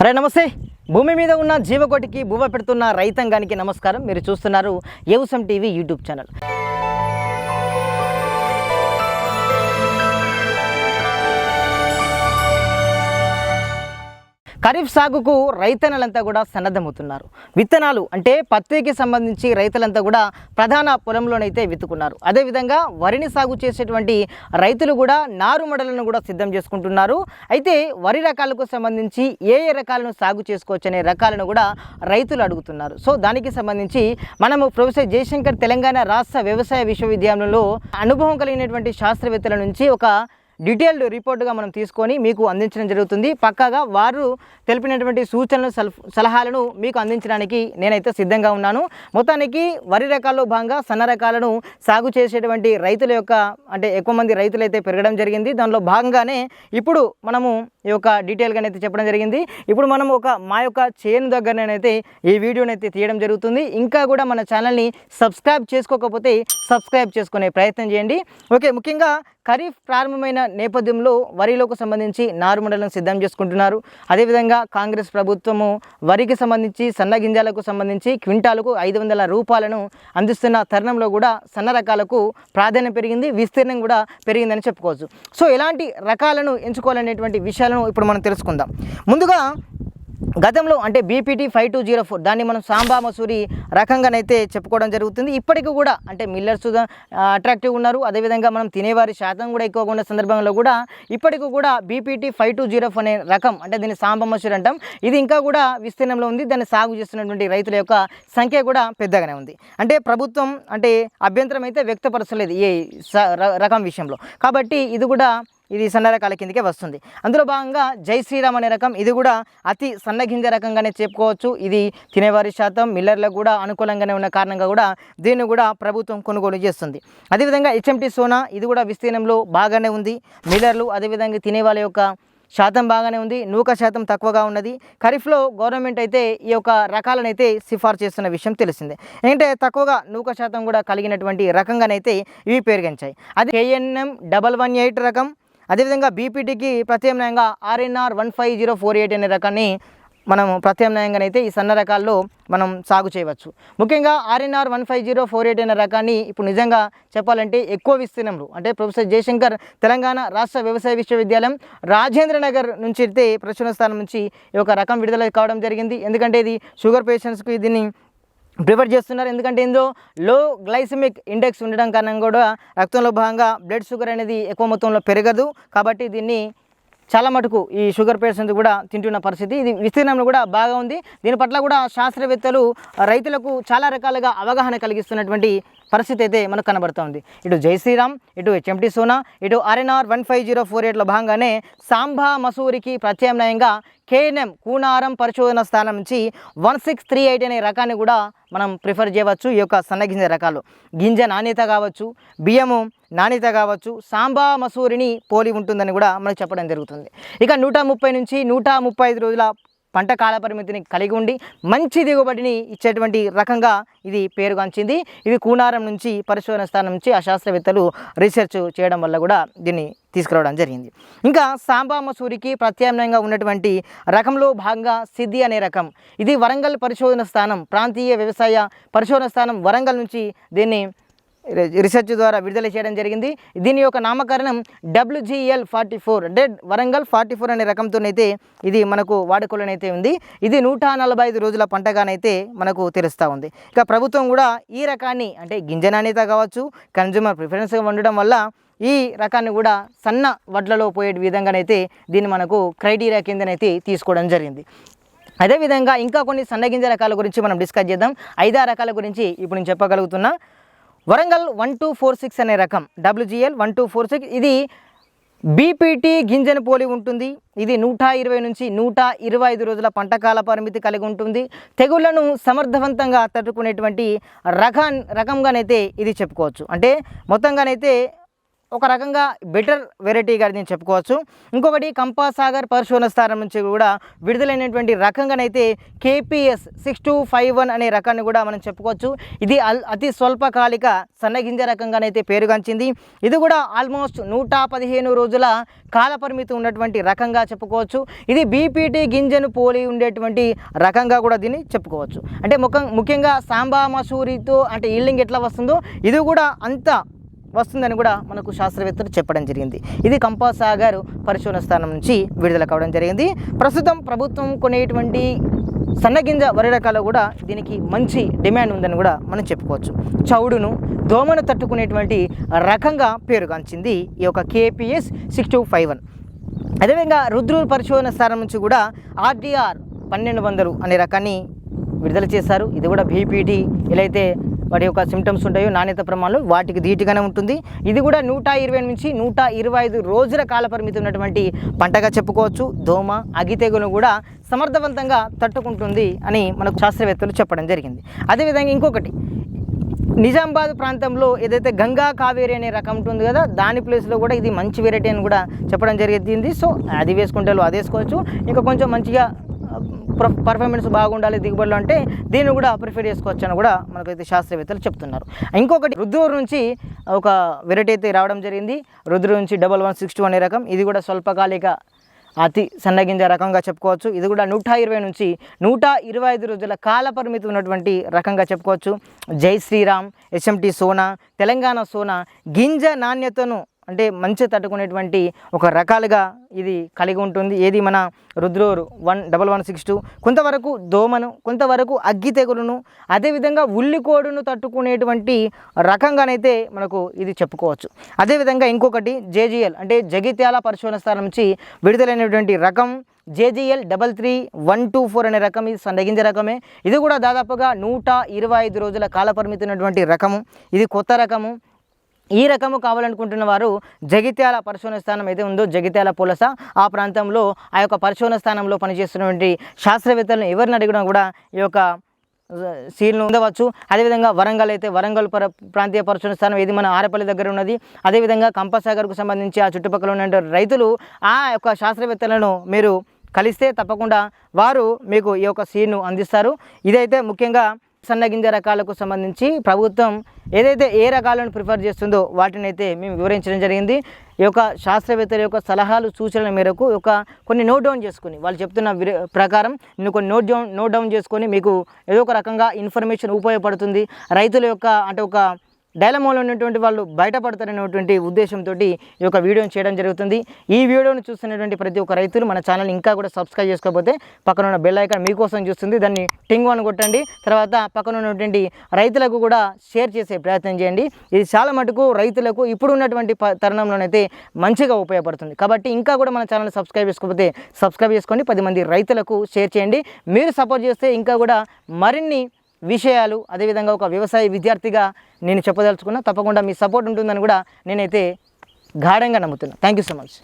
అరే నమస్తే. భూమి మీద ఉన్న జీవకోటికి బువ్వ పెడుతున్న రైతాంగానికి నమస్కారం. మీరు చూస్తున్నారు యవసం టీవీ యూట్యూబ్ ఛానల్. ఖరీఫ్ సాగుకు రైతన్నలంతా కూడా సన్నద్ధమవుతున్నారు. విత్తనాలు అంటే పత్తికి సంబంధించి రైతులంతా కూడా ప్రధాన పొలంలోనైతే విత్తుకున్నారు. అదేవిధంగా వరిని సాగు చేసేటువంటి రైతులు కూడా నారుమడలను కూడా సిద్ధం చేసుకుంటున్నారు. అయితే వరి రకాలకు సంబంధించి ఏ ఏ రకాలను సాగు చేసుకోవచ్చు అనే రకాలను కూడా రైతులు అడుగుతున్నారు. సో దానికి సంబంధించి మనము ప్రొఫెసర్ జయశంకర్ తెలంగాణ రాష్ట్ర వ్యవసాయ విశ్వవిద్యాలయంలో అనుభవం కలిగినటువంటి శాస్త్రవేత్తల నుంచి ఒక డీటెయిల్డ్ రిపోర్ట్గా మనం తీసుకొని మీకు అందించడం జరుగుతుంది. పక్కాగా వారు తెలిపినటువంటి సూచనలు సల్- సలహాలను మీకు అందించడానికి నేనైతే సిద్ధంగా ఉన్నాను. మొత్తానికి వరి రకాల్లో భాగంగా సన్న రకాలను సాగు చేసేటువంటి రైతుల యొక్క అంటే ఎక్కువ మంది రైతులు అయితే పెరగడం జరిగింది. దానిలో భాగంగానే ఇప్పుడు మనము ఈ యొక్క డీటెయిల్గా అయితే చెప్పడం జరిగింది. ఇప్పుడు మనం ఒక మా యొక్క చేను దగ్గరనైతే ఈ వీడియోనైతే తీయడం జరుగుతుంది. ఇంకా కూడా మన ఛానల్ని సబ్స్క్రైబ్ చేసుకోకపోతే సబ్స్క్రైబ్ చేసుకునే ప్రయత్నం చేయండి. ఓకే ముఖ్యంగా ఖరీఫ్ ప్రారంభమైన నేపథ్యంలో వరిలోకి సంబంధించి నారుమడలను సిద్ధం చేసుకుంటున్నారు. అదేవిధంగా కాంగ్రెస్ ప్రభుత్వము వరికి సంబంధించి సన్న గింజలకు సంబంధించి క్వింటాలకు ఐదు వందల రూపాయలను అందిస్తున్న తరుణంలో కూడా సన్న రకాలకు ప్రాధాన్యం పెరిగింది విస్తీర్ణం కూడా పెరిగిందని చెప్పుకోవచ్చు. సో ఎలాంటి రకాలను ఎంచుకోవాలనేటువంటి విషయాలను ఇప్పుడు మనం తెలుసుకుందాం. ముందుగా గతంలో అంటే BPT five two zero four దాన్ని మనం సాంబా మసూరి రకంగానైతే చెప్పుకోవడం జరుగుతుంది. ఇప్పటికీ కూడా అంటే మిల్లర్స్ అట్రాక్టివ్ ఉన్నారు. అదేవిధంగా మనం తినేవారి శాతం కూడా ఎక్కువగా ఉన్న సందర్భంలో కూడా ఇప్పటికీ కూడా బీపీటీ ఫైవ్ టూ జీరో అనే రకం అంటే దీన్ని సాంబా మసూరి అంటాం. ఇది ఇంకా కూడా విస్తీర్ణంలో ఉంది. దాన్ని సాగు చేస్తున్నటువంటి రైతుల యొక్క సంఖ్య కూడా పెద్దగానే ఉంది. అంటే ప్రభుత్వం అంటే అభ్యంతరం అయితే వ్యక్తపరచలేదు ఈ స- ర- రకం విషయంలో. కాబట్టి ఇది కూడా ఇది సన్న రకాల కిందకే వస్తుంది. అందులో భాగంగా జై శ్రీరామ్ అనే రకం ఇది కూడా అతి సన్నగింజ రకంగానే చెప్పుకోవచ్చు. ఇది తినేవారి శాతం మిల్లర్లకు కూడా అనుకూలంగానే ఉన్న కారణంగా కూడా దీన్ని కూడా ప్రభుత్వం కొనుగోలు చేస్తుంది. అదేవిధంగా హెచ్ఎంటీ సోనా ఇది కూడా విస్తీర్ణంలో బాగానే ఉంది. మిల్లర్లు అదేవిధంగా తినే వాళ్ళ యొక్క శాతం బాగానే ఉంది. నూక శాతం తక్కువగా ఉన్నది. ఖరీఫ్లో గవర్నమెంట్ అయితే ఈ యొక్క రకాలను అయితే సిఫార్సు చేస్తున్న విషయం తెలిసిందే. ఏంటంటే తక్కువగా నూక శాతం కూడా కలిగినటువంటి రకంగానైతే ఇవి పెరిగించాయి. అది కేఎన్ఎం డబల్ వన్ ఎయిట్ రకం అదేవిధంగా బీపీటీకి ప్రత్యామ్నాయంగా RNR one five zero four eight అనే రకాన్ని మనం ప్రత్యామ్నాయంగానైతే ఈ సన్న రకాల్లో మనం సాగు చేయవచ్చు. ముఖ్యంగా RNR one five zero four eight అనే రకాన్ని ఇప్పుడు నిజంగా చెప్పాలంటే ఎక్కువ విస్తీర్ణంలో అంటే ప్రొఫెసర్ జయశంకర్ తెలంగాణ రాష్ట్ర వ్యవసాయ విశ్వవిద్యాలయం రాజేంద్ర నగర్ నుంచి అయితే ప్రచురణ స్థానం నుంచి ఈ యొక్క రకం విడుదల కావడం జరిగింది. ఎందుకంటే ఇది షుగర్ పేషెంట్స్కి దీన్ని ప్రిఫర్ చేస్తున్నారు. ఎందుకంటే ఇందులో లో గ్లైసిమిక్ ఇండెక్స్ ఉండడం కారణంగా కూడా రక్తంలో భాగంగా బ్లడ్ షుగర్ అనేది ఎక్కువ మొత్తంలో పెరగదు. కాబట్టి దీన్ని చాలా మటుకు ఈ షుగర్ పేషెంట్ కూడా తింటున్న పరిస్థితి. ఇది విస్తీర్ణంలో కూడా బాగా ఉంది. దీని పట్ల కూడా శాస్త్రవేత్తలు రైతులకు చాలా రకాలుగా అవగాహన కలిగిస్తున్నటువంటి పరిస్థితి అయితే మనకు కనబడుతోంది. ఇటు జై శ్రీరామ్ ఇటు హెచ్ఎంటీ సోనా ఇటు RNR one five zero four ఎయిట్లో భాగంగానే సాంబా మసూరికి ప్రత్యామ్నాయంగా కేఎన్ఎం కూనారం పరిశోధన స్థానం నుంచి వన్ సిక్స్ త్రీ ఎయిట్ అనే రకాన్ని కూడా మనం ప్రిఫర్ చేయవచ్చు. ఈ యొక్క సన్నగింజ రకాలు. గింజ నాణ్యత కావచ్చు బియ్యము నాణ్యత కావచ్చు సాంబా మసూరిని పోలి ఉంటుందని కూడా మనకు చెప్పడం జరుగుతుంది. ఇక నూట ముప్పై నుంచి నూట ముప్పై ఐదు రోజుల పంట కాల పరిమితిని కలిగి ఉండి మంచి దిగుబడిని ఇచ్చేటువంటి రకంగా ఇది పేరుగాంచింది. ఇది కూనారం నుంచి పరిశోధన స్థానం నుంచి ఆ శాస్త్రవేత్తలు రీసెర్చ్ చేయడం వల్ల కూడా దీన్ని తీసుకురావడం జరిగింది. ఇంకా సాంబా మసూరికి ప్రత్యామ్నాయంగా ఉన్నటువంటి రకంలో భాగంగా సిద్ధి అనే రకం. ఇది వరంగల్ పరిశోధన స్థానం ప్రాంతీయ వ్యవసాయ పరిశోధన స్థానం వరంగల్ నుంచి దీన్ని రీసెర్చ్ ద్వారా విడుదల చేయడం జరిగింది. దీని యొక్క నామకరణం డబ్ల్యూజీఎల్ ఫార్టీ ఫోర్ అంటే వరంగల్ ఫార్టీ ఫోర్ అనే రకంతోనైతే ఇది మనకు వాడుకలోనైతే ఉంది. ఇది నూట నలభై ఐదు రోజుల పంటగానైతే మనకు తెలుస్తూ ఉంది. ఇక ప్రభుత్వం కూడా ఈ రకాన్ని అంటే గింజ నాణ్యత కావచ్చు కన్జ్యూమర్ ప్రిఫరెన్స్ ఉండడం వల్ల ఈ రకాన్ని కూడా సన్న వడ్లలో పోయే విధంగానైతే దీన్ని మనకు క్రైటీరియా కిందనైతే తీసుకోవడం జరిగింది. అదేవిధంగా ఇంకా కొన్ని సన్నగింజ రకాల గురించి మనం డిస్కస్ చేద్దాం. ఐదారు రకాల గురించి ఇప్పుడు నేను చెప్పగలుగుతున్నా. Warangal one two four six అనే రకం WGL one two four six. ఇది బీపీటీ గింజను పోలి ఉంటుంది. ఇది నూట ఇరవై నుంచి నూట ఇరవై ఐదు రోజుల పంటకాల పరిమితి కలిగి ఉంటుంది. తెగుళ్ళను సమర్థవంతంగా తట్టుకునేటువంటి రకం రకంగానైతే ఇది చెప్పుకోవచ్చు. అంటే మొత్తంగానైతే ఒక రకంగా బెటర్ వెరైటీగా నేను చెప్పుకోవచ్చు. ఇంకొకటి కంపాసాగర్ పరిశోధన స్థానం నుంచి కూడా విడుదలైనటువంటి రకంగానైతే KPS six two five one అనే రకాన్ని కూడా మనం చెప్పుకోవచ్చు. ఇది అల్ అతి స్వల్పకాలిక సన్నగింజ రకంగానైతే పేరుగాంచింది. ఇది కూడా ఆల్మోస్ట్ నూట పదిహేను రోజుల కాలపరిమితి ఉన్నటువంటి రకంగా చెప్పుకోవచ్చు. ఇది బీపీటీ గింజను పోలి ఉండేటువంటి రకంగా కూడా దీన్ని చెప్పుకోవచ్చు. అంటే ముఖం ముఖ్యంగా సాంబా మసూరితో అంటే ఈల్డింగ్ ఎట్లా వస్తుందో ఇది కూడా అంత వస్తుందని కూడా మనకు శాస్త్రవేత్తలు చెప్పడం జరిగింది. ఇది కంపాసాగర్ పరిశోధన స్థానం నుంచి విడుదల కావడం జరిగింది. ప్రస్తుతం ప్రభుత్వం కొనేటువంటి సన్నగింజ వరి రకాలు కూడా దీనికి మంచి డిమాండ్ ఉందని కూడా మనం చెప్పుకోవచ్చు. చౌడును దోమను తట్టుకునేటువంటి రకంగా పేరుగాంచింది ఈ యొక్క KPS six two five one. అదేవిధంగా రుద్రూర్ పరిశోధన స్థానం నుంచి కూడా ఆర్డీఆర్ పన్నెండు వందలు అనే రకాన్ని విడుదల చేశారు. ఇది కూడా బీపీటీ. ఎలా అయితే వాటి యొక్క సిమ్టమ్స్ ఉంటాయో నాణ్యత ప్రమాణాలు వాటికి ధీటుగానే ఉంటుంది. ఇది కూడా నూట ఇరవై నుంచి నూట ఇరవై ఐదు రోజుల కాల పరిమితి ఉన్నటువంటి పంటగా చెప్పుకోవచ్చు. దోమ అగి తెగులు కూడా సమర్థవంతంగా తట్టుకుంటుంది అని మనకు శాస్త్రవేత్తలు చెప్పడం జరిగింది. అదేవిధంగా ఇంకొకటి నిజామాబాద్ ప్రాంతంలో ఏదైతే గంగా కావేరి అనే రకం ఉంటుంది కదా దాని ప్లేస్లో కూడా ఇది మంచి వెరైటీ అని కూడా చెప్పడం జరిగింది. సో అది వేసుకుంటే అది వేసుకోవచ్చు ఇంకా కొంచెం మంచిగా పర్ఫార్మెన్స్ బాగుండాలి దిగుబడులు అంటే దీన్ని కూడా ప్రిఫర్ చేసుకోవచ్చు అని కూడా మనకైతే శాస్త్రవేత్తలు చెప్తున్నారు. ఇంకొకటి రుద్రూరు నుంచి ఒక వెరైటీ అయితే రావడం జరిగింది. రుద్రు నుంచి డబల్ వన్ సిక్స్ టూ అనే రకం. ఇది కూడా స్వల్పకాలిక అతి సన్నగింజ రకంగా చెప్పుకోవచ్చు. ఇది కూడా నూట ఇరవై నుంచి నూట ఇరవై ఐదు రోజుల కాల పరిమితి ఉన్నటువంటి రకంగా చెప్పుకోవచ్చు. జై శ్రీరామ్ ఎస్ఎంటి సోనా తెలంగాణ సోనా గింజ నాణ్యతను అంటే మంచి తట్టుకునేటువంటి ఒక రకాలుగా ఇది కలిగి ఉంటుంది. ఏది మన Rudrur one double one six two? కొంతవరకు దోమను కొంతవరకు అగ్గి తెగులును అదేవిధంగా ఉల్లికోడును తట్టుకునేటువంటి రకంగానైతే మనకు ఇది చెప్పుకోవచ్చు. అదేవిధంగా ఇంకొకటి జేజీఎల్ అంటే జగిత్యాల పరిశోధన స్థానం నుంచి విడుదలైనటువంటి రకం JGL double three one two four అనే రకం. ఇది సన్నగింజ రకమే. ఇది కూడా దాదాపుగా నూట ఇరవై ఐదు రోజుల కాలపరిమితి ఉన్నటువంటి రకము. ఇది కొత్త రకము. ఈ రకము కావాలనుకుంటున్న వారు జగిత్యాల పరిశోధన స్థానం అయితే ఉందో జగిత్యాల పులస ఆ ప్రాంతంలో ఆ యొక్క పరిశోధన స్థానంలో పనిచేస్తున్నటువంటి శాస్త్రవేత్తలను ఎవరిని అడిగినా కూడా ఈ యొక్క సీల్ను ఉండవచ్చు. అదేవిధంగా వరంగల్ అయితే వరంగల్ పర ప్రాంతీయ పరిశోధన స్థానం ఇది మన ఆరపల్లి దగ్గర ఉన్నది. అదేవిధంగా కంపసాగర్కు సంబంధించి ఆ చుట్టుపక్కల ఉన్న రైతులు ఆ యొక్క శాస్త్రవేత్తలను మీరు కలిస్తే తప్పకుండా వారు మీకు ఈ యొక్క సీడ్ను అందిస్తారు. ఇదైతే ముఖ్యంగా సన్నగింజ రకాలకు సంబంధించి ప్రభుత్వం ఏదైతే ఏ రకాలను ప్రిఫర్ చేస్తుందో వాటిని అయితే మేము వివరించడం జరిగింది. ఈ యొక్క శాస్త్రవేత్తల యొక్క సలహాలు సూచనల మేరకు ఒక కొన్ని నోట్ డౌన్ చేసుకుని వాళ్ళు చెప్తున్న ప్రకారం నేను కొన్ని నోట్ డౌన్ నోట్ డౌన్ చేసుకొని మీకు ఏదో ఒక రకంగా ఇన్ఫర్మేషన్ ఉపయోగపడుతుంది. రైతుల యొక్క అంటే ఒక డైలమోలో ఉన్నటువంటి వాళ్ళు బయటపడతారనేటువంటి ఉద్దేశంతో ఈ యొక్క వీడియోని చేయడం జరుగుతుంది. ఈ వీడియోను చూస్తున్నటువంటి ప్రతి ఒక్క రైతులు మన ఛానల్ ఇంకా కూడా సబ్స్క్రైబ్ చేసుకోకపోతే పక్కన ఉన్న బెల్ ఐకాన్ మీకోసం చూస్తుంది. దాన్ని టింగ్ అని కొట్టండి. తర్వాత పక్కన ఉన్నటువంటి రైతులకు కూడా షేర్ చేసే ప్రయత్నం చేయండి. ఇది చాలా మటుకు రైతులకు ఇప్పుడు ఉన్నటువంటి ప- తరుణంలోనైతే మంచిగా ఉపయోగపడుతుంది. కాబట్టి ఇంకా కూడా మన ఛానల్ సబ్స్క్రైబ్ చేసుకోకపోతే సబ్స్క్రైబ్ చేసుకోండి పది మంది రైతులకు షేర్ చేయండి. మీరు సపోర్ట్ చేస్తే ఇంకా కూడా మరిన్ని విషయాలు అదేవిధంగా ఒక వ్యవసాయ విద్యార్థిగా నేను చెప్పదలుచుకున్నా తప్పకుండా మీ సపోర్ట్ ఉంటుందని కూడా నేనైతే గాఢంగా నమ్ముతున్నాను థ్యాంక్ యూ సో మచ్